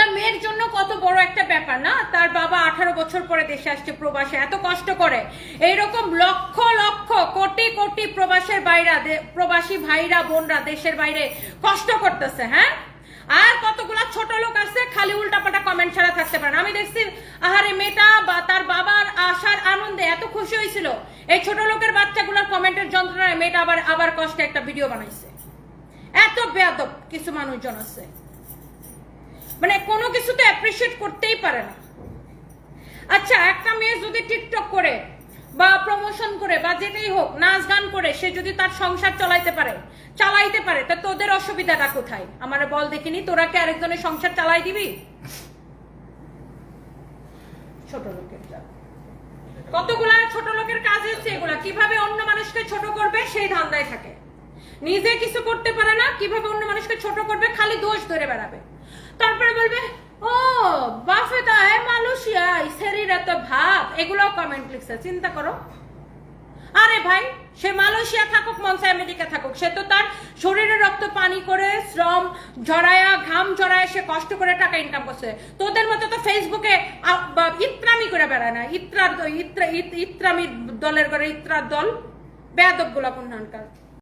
একটা মেয়ের জন্য কত বড় একটা ব্যাপার, না? তার বাবা আঠারো বছর পরে দেশে আসছে প্রবাসে, এত কষ্ট করে। এইরকম লক্ষ লক্ষ কোটি কোটি প্রবাসের বাইরা প্রবাসী ভাইরা, বোনরা দেশের বাইরে কষ্ট করতেছে হ্যাঁ? আর কতগুলা ছোট লোক আছে, খালি উল্টাপাল্টা কমেন্ট ছাড়া থাকতে পারে না। আমি দেখছি, আহারে মেয়েটা বা তার বাবার আসার আনন্দে এত খুশি হয়েছিল। এই ছোট লোকের বাচ্চাগুলোর কমেন্টের যন্ত্রণায় মেয়েটা আবার আবার কষ্টে একটা ভিডিও বানাইছে। এত বেয়াদব কিছু মানুষজন আছে। মানে কোনো কিছু তো অ্যাপ্রিসিয়েট করতেই পারে না। আচ্ছা একটা মেয়ে যদি টিকটক করে বা প্রমোশন করে বা যেটাই হোক, নাচ গান করে, সে যদি তার সংসার চালাইতে পারে চালাইতে পারে, তা তোদের অসুবিধাটা কোথায়? আমার বল দেখিনি, তোরা কি আরেকজনের সংসার চালাই দিবি? ছোট লোকের কতগুলা ছোট লোকের কাজ হচ্ছে এগুলা? কীভাবে অন্য মানুষকে ছোট করবে, সেই ধান্দায় থাকে। নিজে কিছু করতে পারে না, কীভাবে অন্য মানুষকে ছোট করবে, খালি দোষ ধরে বেড়াবে। তারপরে বলবে, ও বাফে তা হ্যাঁ মালয়েশিয়া শরীর এত ভাব। এগুলো কমেন্ট লিখছে, চিন্তা করো। আরে ভাই, সে মালয়েশিয়া থাকুক মনসা আমেরিকা থাকুক, সে তো তার শরীরে রক্ত, পানি করে, শ্রম ঝরায়া ঘাম ঝরায়া সে কষ্ট করে টাকা ইনকাম করছে। তোদের মতো তো ফেসবুকে ইত্রামি করে বেড়ায় না। ইত্রার, ইত্রা ইত- ইত্রামি দলের করে ইত্রার দল। বেয়াদবগুলা পুনহানকার